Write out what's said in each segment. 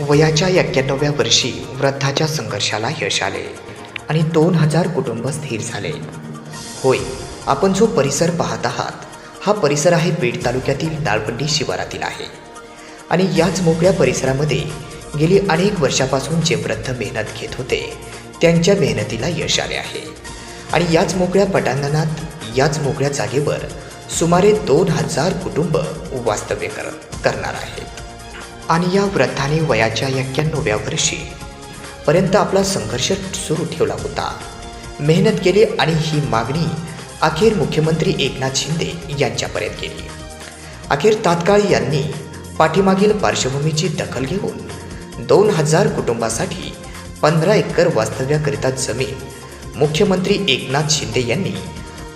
वयाच्या एक्क्याण्णव्या वर्षी वृद्धाच्या संघर्षाला यश आले आणि दोन हजार कुटुंब स्थिर झाले. होय आपण जो परिसर पाहत आहात हा परिसर आहे बीड तालुक्यातील दाळपंडी शिवारातील आहे. आणि याच मोकळ्या परिसरामध्ये गेली अनेक वर्षापासून जे वृद्ध मेहनत घेत होते त्यांच्या मेहनतीला यश आले आहे. आणि याच मोकळ्या पटांगणात याच मोकळ्या जागेवर सुमारे दोन हजार कुटुंब वास्तव्य कर करणार आहेत. आणि या वृद्धाने वयाच्या एक्क्याण्णव्या वर्षी पर्यंत आपला संघर्ष सुरू ठेवला होता. मेहनत केली आणि ही मागणी अखेर मुख्यमंत्री एकनाथ शिंदे यांच्यापर्यंत गेली. अखेर तात्काळ यांनी पाठीमागील पार्श्वभूमीची दखल घेऊन दोन हजार कुटुंबासाठी पंधरा एकर वास्तव्याकरिता जमीन मुख्यमंत्री एकनाथ शिंदे यांनी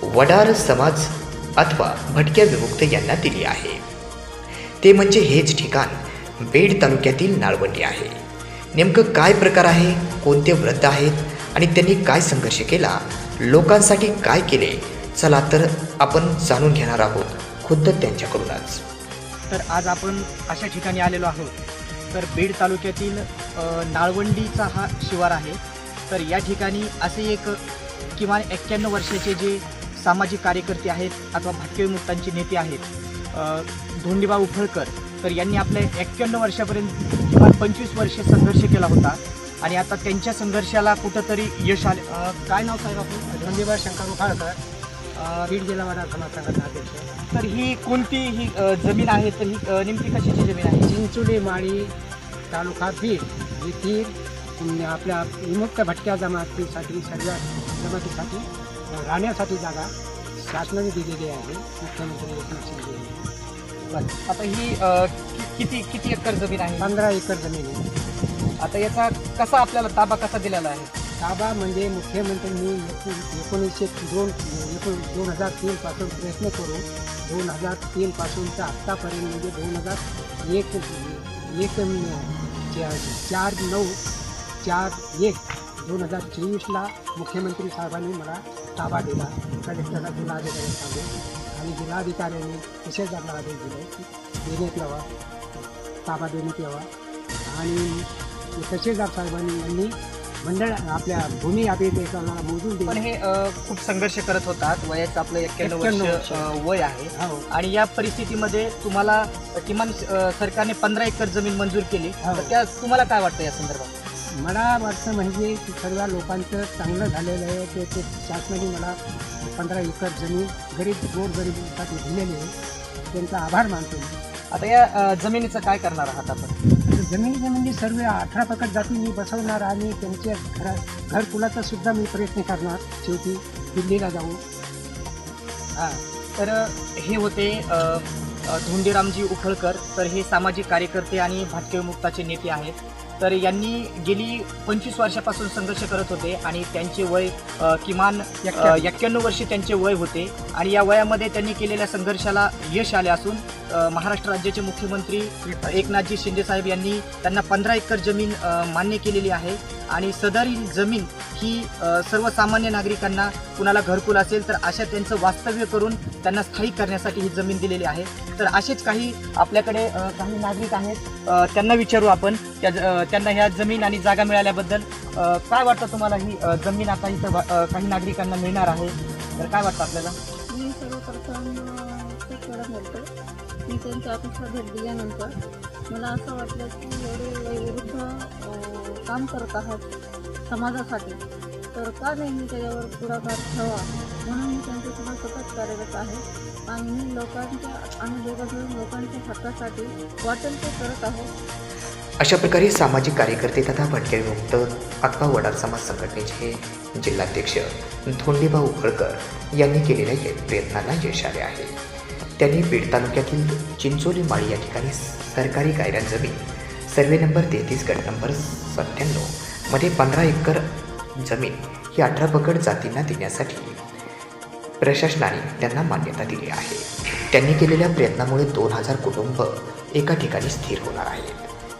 वडार समाज अथवा भटक्या विमुक्त यांना दिली आहे. ते म्हणजे हेच ठिकाण बीड तालुक्यातील नाळवंडी आहे. नेमकं काय प्रकार आहे? कोणते वृद्ध आहेत? आणि त्यांनी काय संघर्ष केला? लोकांसाठी काय केले? चला तर आपण जाणून घेणार आहोत खुद्द त्यांच्याकडूनच. तर आज आपण अशा ठिकाणी आलेलो आहोत. तर बीड तालुक्यातील नाळवंडीचा हा शिवार आहे. तर या ठिकाणी असे एक किमान एक्क्याण्णव वर्षाचे जे सामाजिक कार्यकर्ते आहेत अथवा भटके विमुक्तांचे नेते आहेत धोंडीबा उफळकर. तर यांनी आपल्या एक्क्याण्णव वर्षापर्यंत किमान पंचवीस वर्ष संघर्ष केला होता. आणि आता त्यांच्या संघर्षाला कुठंतरी यश आले. काय नाव साहेब आपण धोंडीबा शंकर उखाळकर बीड जिल्हा समाज संघटना अध्यक्ष. तर ही कोणती ही जमीन आहे? तर ही नेमकी कशाची जमीन आहे? चिंचोली माळी तालुका बीड. ही अं, आपल्या विमुक्त भटक्या जमातीसाठी सर्व जमातीसाठी राहण्यासाठी जागा शासनाने दिलेली आहे. मुख्यमंत्री एकनाथ शिंदे. बस. आता ही अ, कि- किती किती एकर जमीन आहे? पंधरा एकर जमीन आहे. आता याचा कसा आपल्याला ताबा कसा दिलेला आहे? ताबा म्हणजे मुख्यमंत्र्यांनी एकूण- एकोणीसशे दोन एकूण दोन हजार तीनपासून प्रयत्न करून दोन हजार तीनपासूनचा आत्तापर्यंत म्हणजे दोन हजार एक एक चा- चार नऊ चार एक दोन हजार चोवीसला मुख्यमंत्री साहेबांनी मला ताबा दिला. कलेक्टरला जिल्हाधिकारी सांगून आणि जिल्हाधिकाऱ्यांनी तसेच आदेश दिले की देण्यात यावा ताबा देण्यात यावा आणि तहसीलदार साहेबांनी यांनी मंडळ आपल्या भूमी अभिलेखाला मोजून पण दिले हे अ, खूप संघर्ष करत होतात. वयाचं आपलं एक्क्याण्णव 91 वर्ष वय आहे. हो. आणि या परिस्थितीमध्ये तुम्हाला किमान सरकारने पंधरा एकर जमीन मंजूर केली. हो. तर त्या तुम्हाला काय वाटतं या संदर्भात? मला वाटतं म्हणजे की सर्व लोकांचं चांगलं झालेलं आहे. ते ते शासनाने मला पंधरा एकर जमीन गरीब गोरगरिबांसाठी दिलेली आहे. त्यांचा आभार मानतो मी. आता या जमिनीचं काय करणार आहात आपण? जमिनीचे म्हणजे सर्व अठरा पकड जाती मी बसवणार आणि त्यांच्या घरा घरकुलाचा सुद्धा मी प्रयत्न करणार. शेवटी दिल्लीला जाऊन. हां. तर हे होते अ, धोंडीरामजी उखळकर तर हे सामाजिक कार्यकर्ते आणि भटके विमुक्ताचे नेते आहेत. तर यांनी गेली पंचवीस वर्षापासून संघर्ष करत होते आणि त्यांचे वय किमान एक्क्याण्णव. वर्ष त्यांचे वय होते. आणि या वयामध्ये त्यांनी केलेल्या संघर्षाला यश आले असून महाराष्ट्र राज्याचे मुख्यमंत्री एकनाथजी शिंदे साहेब यांनी त्यांना पंधरा एकर जमीन मान्य केलेली आहे. आणि सदरील जमीन ही सर्वसामान्य नागरिकांना कुणाला घरकुल असेल तर अशा त्यांचं वास्तव्य करून त्यांना स्थायिक करण्यासाठी ही जमीन दिलेली आहे. तर असेच काही आपल्याकडे काही नागरिक आहेत. त्यांना विचारू आपण. त्या ज- त्यांना ह्या जमीन आणि जागा मिळाल्याबद्दल काय वाटतं तुम्हाला ही जमीन आता इथं काही नागरिकांना मिळणार आहे? तर काय वाटतं आपल्याला? मी सर्वप्रथम बोलतो. मी त्यांच्या ऑफिसला भेट दिल्यानंतर मला असं वाटलं की एवढे वयोवृद्ध काम करत आहात समाजासाठी. तर का नाही मी त्याच्यावर पुढाकार ठेवा. म्हणून मी त्यांच्यासोबत सतत कार्यरत आहे. आणि मी लोकांच्या आणि दोघं लोकांच्या हक्कासाठी वाटेल ते करत आहे. अशा प्रकारे सामाजिक कार्यकर्ते तथा भटके मुक्त अथवा वडार समाज संघटनेचे जिल्हाध्यक्ष धोंडीबा उखळकर यांनी केलेल्या या प्रयत्नाला यश आले आहे. त्यांनी बीड तालुक्यातील चिंचोली माळी या ठिकाणी सरकारी गायरान जमीन सर्वे नंबर तेहतीस गट नंबर सत्त्याण्णवमध्ये पंधरा एकर जमीन ही अठरा पकड जातींना देण्यासाठी प्रशासनाने त्यांना मान्यता दिली आहे. त्यांनी केलेल्या प्रयत्नामुळे दोन हजार कुटुंब एका ठिकाणी स्थिर होणार आहेत.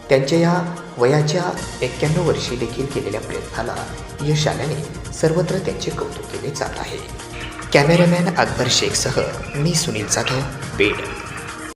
त्यांच्या या वयाच्या एक्क्याण्णव वर्षी देखील केलेल्या प्रयत्नाला यश आल्याने सर्वत्र त्यांचे कौतुक केले जात आहे. कॅमेरामॅन अकबर शेखसह मी सुनील जाधव बेड.